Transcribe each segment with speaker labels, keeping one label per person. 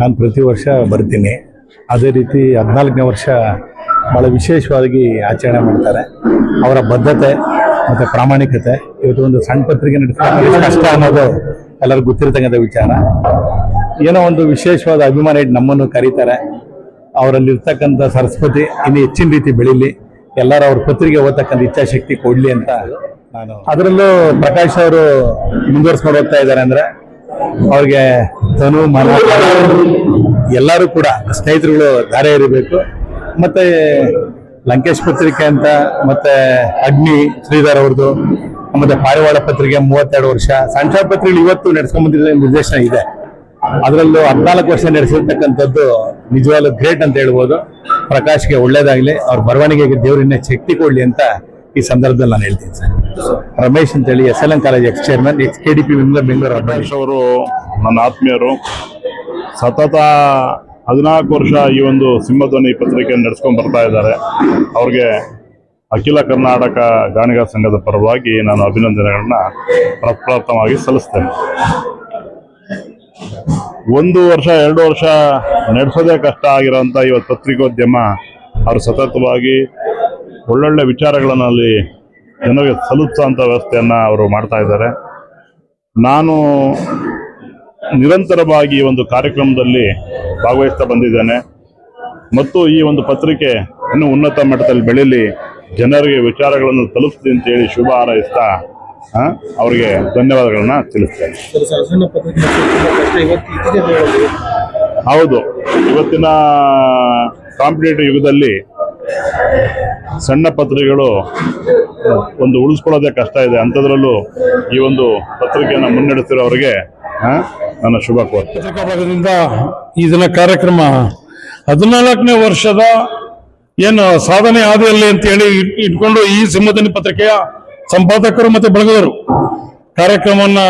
Speaker 1: ನಾನು ಪ್ರತಿ ವರ್ಷ ಬರ್ತೀನಿ. ಅದೇ ರೀತಿ ಹದಿನಾಲ್ಕನೇ ವರ್ಷ ಭಾಳ ವಿಶೇಷವಾಗಿ ಆಚರಣೆ ಮಾಡ್ತಾರೆ. ಅವರ ಬದ್ಧತೆ ಮತ್ತು ಪ್ರಾಮಾಣಿಕತೆ, ಇವತ್ತು ಒಂದು ಸಣ್ಣ ಪತ್ರಿಕೆ ನಡೆಸ್ತಾರೆ ಕಷ್ಟ ಅನ್ನೋದು ಎಲ್ಲರಿಗೂ ಗೊತ್ತಿರ್ತಕ್ಕಂಥ ವಿಚಾರ. ಏನೋ ಒಂದು ವಿಶೇಷವಾದ ಅಭಿಮಾನ ಇಟ್ಟು ನಮ್ಮನ್ನು ಕರೀತಾರೆ. ಅವರಲ್ಲಿರ್ತಕ್ಕಂಥ ಸರಸ್ವತಿ ಇನ್ನು ಹೆಚ್ಚಿನ ರೀತಿ ಬೆಳೀಲಿ. ಎಲ್ಲರೂ ಅವ್ರ ಪತ್ರಿಕೆ ಓದ್ತಕ್ಕಂಥ ಇಚ್ಛಾಶಕ್ತಿ ಕೊಡಲಿ ಅಂತ ನಾನು ಅದರಲ್ಲೂ ಪ್ರಕಾಶ್ ಅವರು ಮುಂದುವರ್ಸ್ಕೊಂಡು ಹೋಗ್ತಾ ಇದ್ದಾರೆ ಅಂದ್ರೆ ಅವ್ರಿಗೆ ತನು, ಮನ, ಎಲ್ಲರೂ ಕೂಡ ಸ್ನೇಹಿತರುಗಳು ಧಾರೆ ಇರಬೇಕು ಮತ್ತೆ ಲಂಕೇಶ್ ಪತ್ರಿಕೆ ಅಂತ, ಮತ್ತೆ ಅಗ್ನಿ ಶ್ರೀಧರ್ ಅವ್ರದ್ದು ಮತ್ತೆ ಪಾರಿವಾಳ ಪತ್ರಿಕೆ ಮೂವತ್ತೆರಡು ವರ್ಷ. ಸಣ್ಣ ಪತ್ರಿಕೆಗಳು ಇವತ್ತು ನಡೆಸ್ಕೊಂಡ್ ಬಂದಿದ್ದ ನಿರ್ದೇಶನ ಇದೆ. ಅದರಲ್ಲೂ ಹದಿನಾಲ್ಕು ವರ್ಷ ನಡೆಸಿರ್ತಕ್ಕಂಥದ್ದು ನಿಜವಾಗ್ಲೂ ಗ್ರೇಟ್ ಅಂತ ಹೇಳ್ಬೋದು. ಪ್ರಕಾಶ್ಗೆ ಒಳ್ಳೇದಾಗ್ಲಿ, ಅವ್ರ ಬರವಣಿಗೆಗೆ ದೇವರಿನ ಶಕ್ತಿ ಕೊಡಲಿ ಅಂತ ಈ ಸಂದರ್ಭದಲ್ಲಿ ನಾನು ಹೇಳ್ತೀನಿ ಸರ್. ರಮೇಶ್ ಅಂತೇಳಿ S L N college ex chairman ex K D P Bengaluru Bengaluru
Speaker 2: Ramesh ಅವರು ನನ್ನ ಆತ್ಮೀಯರು ಸತತ ಹದಿನಾಲ್ಕು ವರ್ಷ ಈ ಒಂದು ಸಿಂಹಧ್ವನಿ ಪತ್ರಿಕೆಯನ್ನು ನಡೆಸ್ಕೊಂಡು ಬರ್ತಾ ಇದ್ದಾರೆ. ಅವ್ರಿಗೆ ಅಖಿಲ ಕರ್ನಾಟಕ ಗಾಣಿಗ ಸಂಘದ ಪರವಾಗಿ ನಾನು ಅಭಿನಂದನೆಗಳನ್ನ ಪ್ರಪ್ರಥಮವಾಗಿ ಸಲ್ಲಿಸ್ತೇನೆ. ಒಂದು ವರ್ಷ ಎರಡು ವರ್ಷ ನಡೆಸೋದೇ ಕಷ್ಟ ಆಗಿರೋಂಥ ಇವತ್ತು ಪತ್ರಿಕೋದ್ಯಮ ಅವರು ಸತತವಾಗಿ ಒಳ್ಳೊಳ್ಳೆ ವಿಚಾರಗಳನ್ನು ಅಲ್ಲಿ ಜನರಿಗೆ ಸಲ್ಲಿಸುವಂಥ ವ್ಯವಸ್ಥೆಯನ್ನು ಅವರು ಮಾಡ್ತಾ ಇದ್ದಾರೆ. ನಾನು ನಿರಂತರವಾಗಿ ಈ ಒಂದು ಕಾರ್ಯಕ್ರಮದಲ್ಲಿ ಭಾಗವಹಿಸ್ತಾ ಬಂದಿದ್ದೇನೆ. ಮತ್ತು ಈ ಒಂದು ಪತ್ರಿಕೆ ಇನ್ನೂ ಉನ್ನತ ಮಟ್ಟದಲ್ಲಿ ಬೆಳೀಲಿ ಜನರಿಗೆ ವಿಚಾರಗಳನ್ನು ತಲುಪಿಸ್ಲಿ ಅಂತೇಳಿ ಶುಭ ಹಾರೈಸ್ತಾ ಅವರಿಗೆ ಧನ್ಯವಾದಗಳನ್ನ ತಿಳಿಸ್ತೇನೆ. ಹೌದು. ಇವತ್ತಿನ ಕಾಂಪಿಟೇಟಿವ್ ಯುಗದಲ್ಲಿ ಸಣ್ಣ ಪತ್ರಿಕೆಗಳು ಒಂದು ಉಳಿಸ್ಕೊಳ್ಳೋದೇ ಕಷ್ಟ ಇದೆ. ಅಂಥದ್ರಲ್ಲೂ ಈ ಒಂದು ಪತ್ರಿಕೆಯನ್ನು ಮುನ್ನಡೆಸಿರೋರಿಗೆ ಆ, ನನ್ನ ಶುಭ ಕೋರ್ತೀನಿ
Speaker 3: ಪತ್ರಿಕಾ ಭಾಗದಿಂದ ಈ ದಿನ ಕಾರ್ಯಕ್ರಮ ಹದಿನಾಲ್ಕನೇ ವರ್ಷದ ಏನು ಸಾಧನೆ ಆದಲ್ಲಿ ಅಂತ ಹೇಳಿ ಇಟ್- ಇಟ್ಕೊಂಡು ಈ ಸಿಂಹದನಿ ಪತ್ರಿಕೆಯ ಸಂಪಾದಕರು ಮತ್ತೆ ಬಳಗದರು ಕಾರ್ಯಕ್ರಮವನ್ನ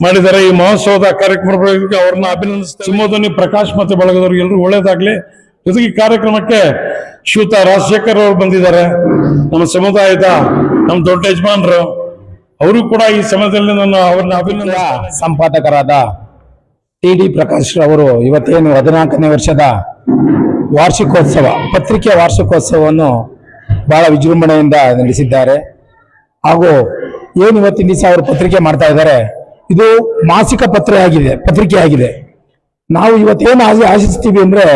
Speaker 3: ಮಾಡಿದ್ದಾರೆ. ಈ ಮಹೋತ್ಸವದ ಕಾರ್ಯಕ್ರಮಗಳಿಗೆ ಅವ್ರನ್ನ ಅಭಿನಂದಿಸ್ತಾರೆ ಸಿಂಹಧ್ವನಿ ಪ್ರಕಾಶ್ ಮತ್ತೆ ಬಳಗದವರು ಎಲ್ಲರೂ ಒಳ್ಳೇದಾಗ್ಲಿ. ಜೊತೆಗೆ ಕಾರ್ಯಕ್ರಮಕ್ಕೆ ಶ್ರೀಯುತ ರಾಜಶೇಖರ್ ಅವರು ಬಂದಿದ್ದಾರೆ. ನಮ್ಮ ಸಮುದಾಯದ ನಮ್ಮ ದೊಡ್ಡ ಯಜಮಾನರು. ಅವರು ಕೂಡ ಈ ಸಮಯದಲ್ಲಿ ನಾನು ಅವ್ರನ್ನ ಅಭಿನಂದ
Speaker 4: ಸಂಪಾದಕರಾದ ಟಿ ಡಿ ಪ್ರಕಾಶ್ ಅವರು ಇವತ್ತೇನು ಹದಿನಾಲ್ಕನೇ ವರ್ಷದ ವಾರ್ಷಿಕೋತ್ಸವ, ಪತ್ರಿಕೆ ವಾರ್ಷಿಕೋತ್ಸವವನ್ನು ಬಹಳ ವಿಜೃಂಭಣೆಯಿಂದ ನಡೆಸಿದ್ದಾರೆ. ಹಾಗೂ ಏನು ಇವತ್ತಿನ ದಿವಸ ಅವರು ಪತ್ರಿಕೆ ಮಾಡ್ತಾ ಇದ್ದಾರೆ, ಇದು ಮಾಸಿಕ ಪತ್ರ ಆಗಿದೆ ಪತ್ರಿಕೆ ಆಗಿದೆ ನಾವು ಇವತ್ತೇನು ಆಶಿ, ಆಶಿಸ್ತೀವಿ ಅಂದ್ರೆ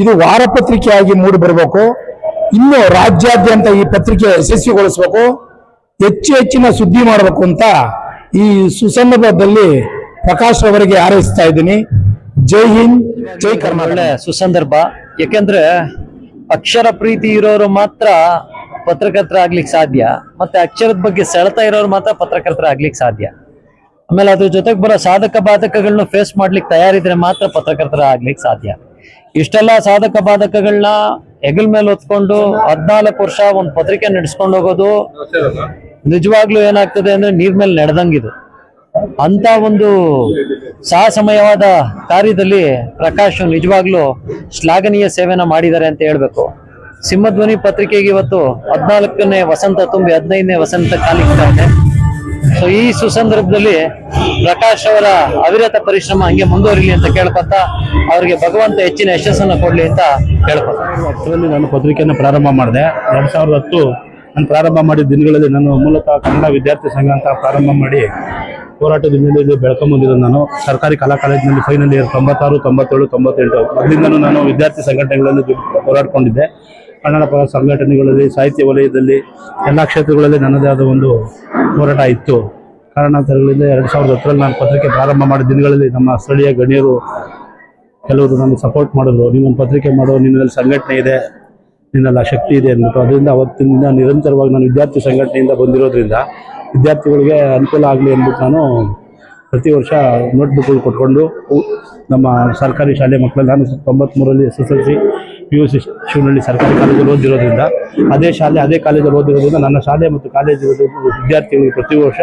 Speaker 4: ಇದು ವಾರಪತ್ರಿಕೆಯಾಗಿ ಮೂಡಿ ಬರಬೇಕು. ಇನ್ನು ರಾಜ್ಯಾದ್ಯಂತ ಈ ಪತ್ರಿಕೆ ಯಶಸ್ವಿಗೊಳಿಸಬೇಕು. ಹೆಚ್ಚು ಹೆಚ್ಚಿನ ಸುದ್ದಿ ಮಾಡಬೇಕು ಅಂತ ಈ ಸುಸಂದರ್ಭದಲ್ಲಿ ಪ್ರಕಾಶ್ ಅವರಿಗೆ ಹಾರೈಸ್ತಾ ಇದ್ದೀನಿ. ಜೈ ಹಿಂದ್, ಜೈ ಕರ್ನಾಟಕ.
Speaker 5: ಸುಸಂದರ್ಭ. ಯಾಕೆಂದ್ರೆ ಅಕ್ಷರ ಪ್ರೀತಿ ಇರೋರು ಮಾತ್ರ ಪತ್ರಕರ್ತರ ಆಗ್ಲಿಕ್ಕೆ ಸಾಧ್ಯ. ಮತ್ತೆ ಅಕ್ಷರದ ಬಗ್ಗೆ ಸೆಳೆತ ಇರೋರು ಮಾತ್ರ ಪತ್ರಕರ್ತರ ಆಗ್ಲಿಕ್ಕೆ ಸಾಧ್ಯ. ಆಮೇಲೆ ಅದ್ರ ಜೊತೆಗೆ ಬರೋ ಸಾಧಕ ಬಾಧಕಗಳನ್ನ ಫೇಸ್ ಮಾಡ್ಲಿಕ್ಕೆ ತಯಾರಿದ್ರೆ ಮಾತ್ರ ಪತ್ರಕರ್ತರ ಆಗ್ಲಿಕ್ಕೆ ಸಾಧ್ಯ. ಇಷ್ಟೆಲ್ಲ ಸಾಧಕ ಬಾಧಕಗಳನ್ನ ಹೆಗಲ್ ಮೇಲೆ ಹೊತ್ಕೊಂಡು ಹದ್ನಾಲ್ಕು ವರ್ಷ ಒಂದು ಪತ್ರಿಕೆ ನಡೆಸ್ಕೊಂಡು ಹೋಗೋದು ನಿಜವಾಗ್ಲೂ ಏನಾಗ್ತದೆ ಅಂದ್ರೆ ನೀರ್ ಮೇಲೆ ನಡೆದಂಗಿದು. ಅಂತ ಒಂದು ಸಾಹಸಮಯವಾದ ಕಾರ್ಯದಲ್ಲಿ ಪ್ರಕಾಶ್ ನಿಜವಾಗ್ಲೂ ಶ್ಲಾಘನೀಯ ಸೇವೆನ ಮಾಡಿದ್ದಾರೆ ಅಂತ ಹೇಳ್ಬೇಕು. ಸಿಂಹಧ್ವನಿ ಪತ್ರಿಕೆಗೆ ಇವತ್ತು ಹದ್ನಾಲ್ಕನೇ ವಸಂತ ತುಂಬಿ ಹದಿನೈದನೇ ವಸಂತ ಕಾಲಿಕ್ತಾ ಇದೆ. ಸೊ ಈ ಸುಸಂದರ್ಭದಲ್ಲಿ ಪ್ರಕಾಶ್ ಅವರ ಅವಿರತ ಪರಿಶ್ರಮ ಹಂಗೆ ಮುಂದುವರಿಲಿ ಅಂತ ಕೇಳ್ಕೊತ ಅವರಿಗೆ ಭಗವಂತ ಹೆಚ್ಚಿನ ಯಶಸ್ಸನ್ನು ಕೊಡ್ಲಿ ಅಂತ ಕೇಳ್ಕೊತ.
Speaker 6: ಹತ್ತರಲ್ಲಿ ನಾನು ಪತ್ರಿಕೆಯನ್ನು ಪ್ರಾರಂಭ ಮಾಡಿದೆ. ಎರಡು ಸಾವಿರದ ಹತ್ತು ನಾನು ಪ್ರಾರಂಭ ಮಾಡಿದ ದಿನಗಳಲ್ಲಿ ನಾನು ಮೂಲತಃ ಕನ್ನಡ ವಿದ್ಯಾರ್ಥಿ ಸಂಘ ಅಂತ ಪ್ರಾರಂಭ ಮಾಡಿ ಹೋರಾಟದ ಹಿನ್ನೆಲೆಯಲ್ಲಿ ಬೆಳ್ಕೊಂಬಂದಿರೋದು ನಾನು. ಸರ್ಕಾರಿ ಕಲಾ ಕಾಲೇಜಿನಲ್ಲಿ ಫೈನಲ್ ಇಯರ್ ತೊಂಬತ್ತಾರು, ತೊಂಬತ್ತೇಳು, ತೊಂಬತ್ತೆಂಟು. ಮೊದಲಿಂದನೂ ನಾನು ವಿದ್ಯಾರ್ಥಿ ಸಂಘಟನೆಗಳಲ್ಲಿ ಹೋರಾಡ್ಕೊಂಡಿದ್ದೆ. ಕನ್ನಡ ಪರ ಸಂಘಟನೆಗಳಲ್ಲಿ, ಸಾಹಿತ್ಯ ವಲಯದಲ್ಲಿ, ಎಲ್ಲ ಕ್ಷೇತ್ರಗಳಲ್ಲಿ ನನ್ನದೇ ಆದ ಒಂದು ಹೋರಾಟ ಇತ್ತು. ಕಾರಣಾಂತರಗಳಿಂದ ಎರಡು ಸಾವಿರದ ಹತ್ತರಲ್ಲಿ ನಾನು ಪತ್ರಿಕೆ ಪ್ರಾರಂಭ ಮಾಡಿದ ದಿನಗಳಲ್ಲಿ ನಮ್ಮ ಸ್ಥಳೀಯ ಗಣ್ಯರು ಕೆಲವರು ನಮಗೆ ಸಪೋರ್ಟ್ ಮಾಡಿದ್ರು. ನಿಮ್ಮೊಂದು ಪತ್ರಿಕೆ ಮಾಡೋ ನಿನ್ನಲ್ಲಿ ಸಂಘಟನೆ ಇದೆ, ನಿನ್ನಲ್ಲಿ ಶಕ್ತಿ ಇದೆ ಅಂದ್ಬಿಟ್ಟು. ಅದರಿಂದ ಅವತ್ತಿನಿಂದ ನಿರಂತರವಾಗಿ ನಾನು ವಿದ್ಯಾರ್ಥಿ ಸಂಘಟನೆಯಿಂದ ಬಂದಿರೋದ್ರಿಂದ ವಿದ್ಯಾರ್ಥಿಗಳಿಗೆ ಅನುಕೂಲ ಆಗಲಿ ಅಂದ್ಬಿಟ್ಟು ನಾನು ಪ್ರತಿ ವರ್ಷ ನೋಟ್ಬುಕ್ಗಳು ಕೊಟ್ಕೊಂಡು ನಮ್ಮ ಸರ್ಕಾರಿ ಶಾಲೆ ಮಕ್ಕಳಲ್ಲಿ ನಾನು ತೊಂಬತ್ತ್ಮೂರಲ್ಲಿ S S L C P U C Shivanahalli ಸರ್ಕಾರಿ ಕಾಲೇಜಲ್ಲಿ ಓದಿರೋದ್ರಿಂದ, ಅದೇ ಶಾಲೆ, ಅದೇ ಕಾಲೇಜಲ್ಲಿ ಓದಿರೋದ್ರಿಂದ ನನ್ನ ಶಾಲೆ ಮತ್ತು ಕಾಲೇಜು ವಿದ್ಯಾರ್ಥಿಗಳಿಗೆ ಪ್ರತಿ ವರ್ಷ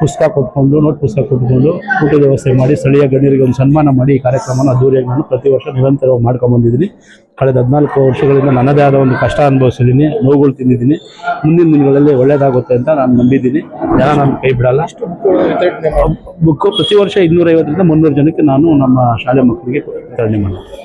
Speaker 6: ಪುಸ್ತಕ ಕೊಟ್ಕೊಂಡು ನೋಟ್ ಪುಸ್ತಕ ಕೊಟ್ಕೊಂಡು ಊಟದ ವ್ಯವಸ್ಥೆ ಮಾಡಿ, ಸ್ಥಳೀಯ ಗಣ್ಯರಿಗೆ ಒಂದು ಸನ್ಮಾನ ಮಾಡಿ ಈ ಕಾರ್ಯಕ್ರಮನ ಅದ್ದೂರಿಯಾಗಿ ನಾನು ಪ್ರತಿ ವರ್ಷ ನಿರಂತರವಾಗಿ ಮಾಡ್ಕೊಂಡ್ಬಂದಿದ್ದೀನಿ ಕಳೆದ ಹದಿನಾಲ್ಕು ವರ್ಷಗಳಿಂದ ನನ್ನದೇ ಆದ ಒಂದು ಕಷ್ಟ ಅನುಭವಿಸಿದ್ದೀನಿ, ನೋವುಗಳು ತಿಂದಿದ್ದೀನಿ. ಮುಂದಿನ ದಿನಗಳಲ್ಲಿ ಒಳ್ಳೆಯದಾಗುತ್ತೆ ಅಂತ ನಾನು ನಂಬಿದ್ದೀನಿ. ಜನ ನನ್ನ ಕೈ ಬಿಡಲ್ಲ. ಬುಕ್ಕು ಪ್ರತಿ ವರ್ಷ ಇನ್ನೂರೈವತ್ತರಿಂದ ಮುನ್ನೂರು ಜನಕ್ಕೆ ನಾನು ನಮ್ಮ ಶಾಲೆ ಮಕ್ಕಳಿಗೆ ವಿತರಣೆ ಮಾಡ್ತೀನಿ.